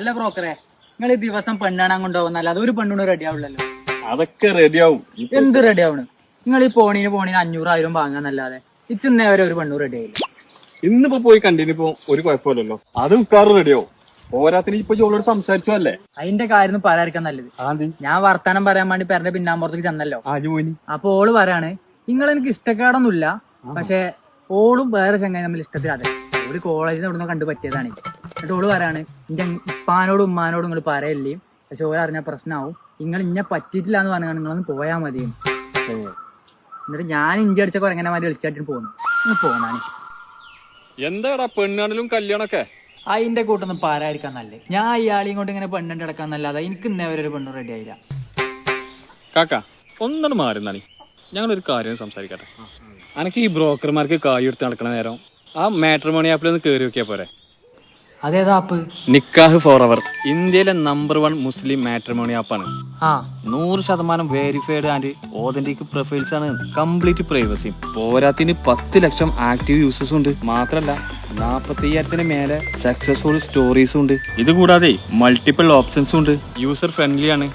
അല്ല ബ്രോക്കറെ നിങ്ങൾ ഈ ദിവസം പെണ്ണാണാൻ കൊണ്ടുപോകുന്നല്ല അതൊരു പെണ്ണൂണ് റെഡി ആവുള്ളല്ലോ. അതൊക്കെ റെഡി ആവും. എന്ത് റെഡി ആവണ്? നിങ്ങൾ ഈ പോണിന് പോണിന് അഞ്ഞൂറായിരം വാങ്ങാന്നല്ലാതെ ഇച്ചിന്നേ വരെ ഒരു പെണ്ണു റെഡി ആയില്ല. ഇന്നിപ്പോ പോയി കണ്ടിനിപ്പോ ഒരു കുഴപ്പമില്ലല്ലോ. അത് മിക്കാറും റെഡിയോ പോരാത്തിന് ഇപ്പൊ ജോളോട് സംസാരിച്ചു അല്ലേ? അതിന്റെ കാര്യം പറയാതിരിക്കാൻ നല്ലത്. ഞാൻ വർത്താനം പറയാൻ വേണ്ടി പേരന്റെ പിന്നാമ്പുറത്തേക്ക് ചെന്നല്ലോ. അപ്പൊ ഓൾ പറയാണ് നിങ്ങൾ എനിക്ക് ഇഷ്ടക്കേടൊന്നുമില്ല പക്ഷെ ഓളും വേറെ ചങ്ങായി നമ്മൾ ഇഷ്ടത്തിലാതെ ഒരു കോളേജിൽ നിന്ന് ഇവിടുന്ന് കണ്ടു പറ്റിയതാണ്. എന്നിട്ട് ഓൾ പറയാണ് എന്റെ ഉപ്പാനോടും ഉമ്മാനോടും നിങ്ങൾ പറയല്ലേ? പക്ഷെ ഓരോ അറിഞ്ഞ പ്രശ്നമാവും നിങ്ങൾ ഇന്നെ പറ്റിയിട്ടില്ല എന്ന് പറഞ്ഞാൽ നിങ്ങളൊന്ന് പോയാൽ മതി. എന്നിട്ട് ഞാൻ ഇഞ്ചി അടിച്ച കുരങ്ങനമാര് വിളിച്ചായിട്ട് പോകുന്നു പോന്നാണ്. എന്താടാ പെണ്ണാണിലും കല്യാണൊക്കെ? അതിന്റെ കൂട്ടൊന്നും പാരായിരിക്കാൻ നല്ല. ഞാൻ ഇയാളെയും കൊണ്ട് ഇങ്ങനെ പെണ്ണിന്റെ അടക്കാൻ നല്ലതാ എനിക്ക് ഇന്നേ വരെ ഒരു പെണ്ണ് റെഡി ആയില്ല. കാക്ക ഒന്നാണ് മാറുന്നാണി ഞങ്ങളൊരു കാര്യം സംസാരിക്കട്ടെ. അനക്ക് ഈ ബ്രോക്കർമാർക്ക് കായ് എടുത്ത് നടക്കണ നേരം ആ മാട്രിമോണി ആപ്പിൽ ഒന്ന് കയറി നോക്കിയാ പോരെ. അതേതാ ആപ്പ്? നിക്കാഹ് ഫോർ അവർ ഇന്ത്യയിലെ നമ്പർ വൺ മുസ്ലിം മാട്രിമോണി ആപ്പാണ് ആ. നൂറ് ശതമാനം വെരിഫൈഡ് ആൻഡ് ഓതന്റിക് പ്രൊഫൈൽസ് ആണ് കംപ്ലീറ്റ് പ്രൈവസി പോരാത്തിന് പത്ത് ലക്ഷം ആക്റ്റീവ് യൂസേഴ്സ് ഉണ്ട്. മാത്രല്ല നാപ്പത്തി അയ്യായിരത്തിന് മേലെ സക്സസ്ഫുൾ സ്റ്റോറീസും ഉണ്ട്. ഇത് കൂടാതെ മൾട്ടിപ്പിൾ ഓപ്ഷൻസും ഉണ്ട്. യൂസർ ഫ്രണ്ട്ലി ആണ്.